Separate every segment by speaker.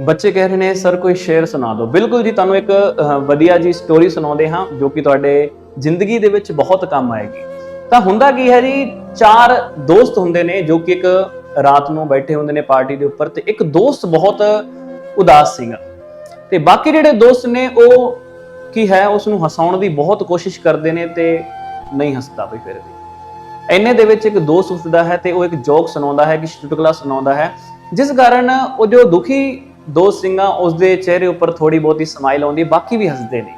Speaker 1: ਬੱਚੇ ਕਹਿ ਰਹੇ ਨੇ, ਸਰ, ਕੋਈ ਸ਼ੇਅਰ ਸੁਣਾ ਦਿਓ। ਬਿਲਕੁਲ ਜੀ, ਤੁਹਾਨੂੰ ਇੱਕ ਵਧੀਆ ਜੀ ਸਟੋਰੀ ਸੁਣਾਉਂਦੇ ਹਾਂ, ਜੋ ਕਿ ਤੁਹਾਡੇ ਜ਼ਿੰਦਗੀ ਦੇ ਵਿੱਚ ਬਹੁਤ ਕੰਮ ਆਏਗੀ। ਤਾਂ ਹੁੰਦਾ ਕੀ ਹੈ ਜੀ, ਚਾਰ ਦੋਸਤ ਹੁੰਦੇ ਨੇ, ਜੋ ਕਿ ਇੱਕ ਰਾਤ ਨੂੰ ਬੈਠੇ ਹੁੰਦੇ ਨੇ ਪਾਰਟੀ ਦੇ ਉੱਪਰ, ਤੇ ਇੱਕ ਦੋਸਤ ਬਹੁਤ ਉਦਾਸ ਸੀਗਾ। ਤੇ ਬਾਕੀ ਜਿਹੜੇ ਦੋਸਤ ਨੇ, ਉਹ ਕੀ ਹੈ ਉਸ ਨੂੰ ਹਸਾਉਣ ਦੀ ਬਹੁਤ ਕੋਸ਼ਿਸ਼ ਕਰਦੇ ਨੇ ਤੇ ਨਹੀਂ ਹੱਸਦਾ ਵੀ ਫਿਰ ਵੀ। ਇੰਨੇ ਦੇ ਵਿੱਚ ਇੱਕ ਦੋਸਤ ਉੱਠਦਾ ਹੈ ਤੇ ਉਹ ਇੱਕ ਜੋਕ ਸੁਣਾਉਂਦਾ ਹੈ ਕਿ ਚੁਟਕਲਾ ਸੁਣਾਉਂਦਾ ਹੈ, ਜਿਸ ਕਾਰਨ ਉਹ ਜੋ ਦੁਖੀ ਦੋਸਤ ਸਿੰਘਾਂ ਉਸ ਦੇ ਚਿਹਰੇ ਉੱਪਰ ਥੋੜੀ ਬਹੁਤੀ ਸਮਾਈਲ ਆਉਂਦੀ, ਬਾਕੀ ਵੀ ਹੱਸਦੇ ਨੇ।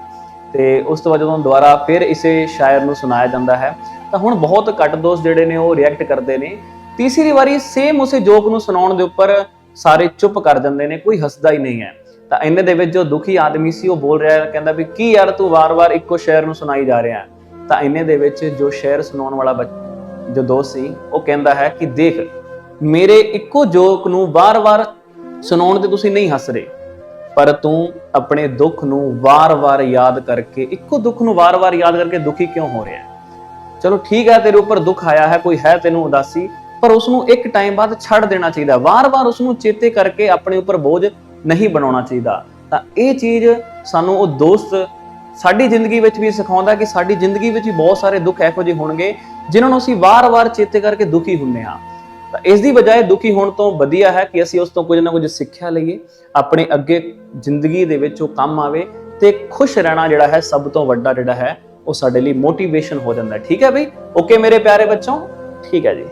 Speaker 1: ਤੇ ਉਸ ਤੋਂ ਬਾਅਦ ਜਦੋਂ ਦੁਬਾਰਾ ਫਿਰ ਇਸੇ ਸ਼ਾਇਰ ਨੂੰ ਸੁਣਾਇਆ ਜਾਂਦਾ ਹੈ, ਤਾਂ ਹੁਣ ਬਹੁਤ ਘੱਟ ਦੋਸਤ ਜਿਹੜੇ ਨੇ ਉਹ ਰਿਐਕਟ ਕਰਦੇ ਨੇ। ਤੀਸਰੀ ਵਾਰੀ ਸੇਮ ਉਸੇ ਜੋਕ ਨੂੰ ਸੁਣਾਉਣ ਦੇ ਉੱਪਰ ਸਾਰੇ ਚੁੱਪ ਕਰ ਜਾਂਦੇ ਨੇ, ਕੋਈ ਹੱਸਦਾ ਹੀ ਨਹੀਂ ਹੈ। ਤਾਂ ਇੰਨੇ ਦੇ ਵਿੱਚ ਜੋ ਦੁਖੀ ਆਦਮੀ ਸੀ, ਉਹ ਬੋਲ ਰਿਹਾ ਕਹਿੰਦਾ ਵੀ, ਕੀ ਯਾਰ, ਤੂੰ ਵਾਰ-ਵਾਰ ਇੱਕੋ ਸ਼ੇਰ ਨੂੰ ਸੁਣਾਈ ਜਾ ਰਿਹਾ ਹੈ? ਤਾਂ ਇੰਨੇ ਦੇ ਵਿੱਚ ਜੋ ਸ਼ੇਰ ਸੁਣਾਉਣ ਵਾਲਾ ਬੱਚ- ਜੋ ਦੋਸਤ ਸੀ, ਉਹ ਕਹਿੰਦਾ ਹੈ ਕਿ ਦੇਖ, ਮੇਰੇ ਇੱਕੋ ਜੋਕ ਨੂੰ ਵਾਰ-ਵਾਰ ਸੁਣਾਉਣ ਤੇ ਤੁਸੀਂ ਨਹੀਂ ਹੱਸ ਰਹੇ। ਪਰ ਤੂੰ ਆਪਣੇ ਦੁੱਖ ਨੂੰ ਵਾਰ-ਵਾਰ ਯਾਦ ਕਰਕੇ, ਇੱਕੋ ਦੁੱਖ ਨੂੰ ਵਾਰ-ਵਾਰ ਯਾਦ ਕਰਕੇ ਦੁਖੀ ਕਿਉਂ ਹੋ ਰਿਹਾ ਹੈ? ਚਲੋ ਠੀਕ ਹੈ, ਤੇਰੇ ਉੱਪਰ ਦੁੱਖ ਆਇਆ ਹੈ, ਕੋਈ ਹੈ ਤੈਨੂੰ ਉਦਾਸੀ, ਪਰ ਉਸ ਨੂੰ ਇੱਕ ਟਾਈਮ ਬਾਅਦ ਛੱਡ ਦੇਣਾ ਚਾਹੀਦਾ ਵਾਰ-ਵਾਰ ਉਸ ਨੂੰ ਚੇਤੇ ਕਰਕੇ ਆਪਣੇ ਉੱਪਰ ਬੋਝ ਨਹੀਂ ਬਣਾਉਣਾ ਚਾਹੀਦਾ। ਤਾਂ ਇਹ ਚੀਜ਼ ਸਾਨੂੰ ਉਹ ਦੋਸਤ ਸਾਡੀ ਜ਼ਿੰਦਗੀ ਵਿੱਚ ਵੀ ਸਿਖਾਉਂਦਾ ਕਿ ਸਾਡੀ ਜ਼ਿੰਦਗੀ ਵਿੱਚ ਵੀ ਬਹੁਤ ਸਾਰੇ ਦੁੱਖ ਇਹੋ ਜਿਹੇ ਹੋਣਗੇ, ਜਿਨ੍ਹਾਂ ਨੂੰ ਅਸੀਂ ਵਾਰ-ਵਾਰ ਚੇਤੇ ਕਰਕੇ ਦੁਖੀ ਹੁੰਨੇ ਹਾਂ। ਤਾਂ ਇਸ ਦੀ ਬਜਾਏ ਦੁਖੀ ਹੋਣ ਤੋਂ ਵਧੀਆ ਹੈ ਕਿ ਅਸੀਂ ਉਸ ਤੋਂ ਕੁਝ ਨਾ ਕੁਝ ਸਿੱਖਿਆ ਲਈਏ, ਆਪਣੇ ਅੱਗੇ ਜ਼ਿੰਦਗੀ ਦੇ ਵਿੱਚ ਉਹ ਕੰਮ ਆਵੇ ਤੇ ਖੁਸ਼ ਰਹਿਣਾ ਜਿਹੜਾ ਹੈ ਸਭ ਤੋਂ ਵੱਡਾ ਜਿਹੜਾ ਹੈ, ਉਹ ਸਾਡੇ ਲਈ ਮੋਟੀਵੇਸ਼ਨ ਹੋ ਜਾਂਦਾ ਠੀਕ ਹੈ ਬਈ? ਓਕੇ ਮੇਰੇ ਪਿਆਰੇ ਬੱਚੋਂ? ਠੀਕ ਹੈ ਜੀ।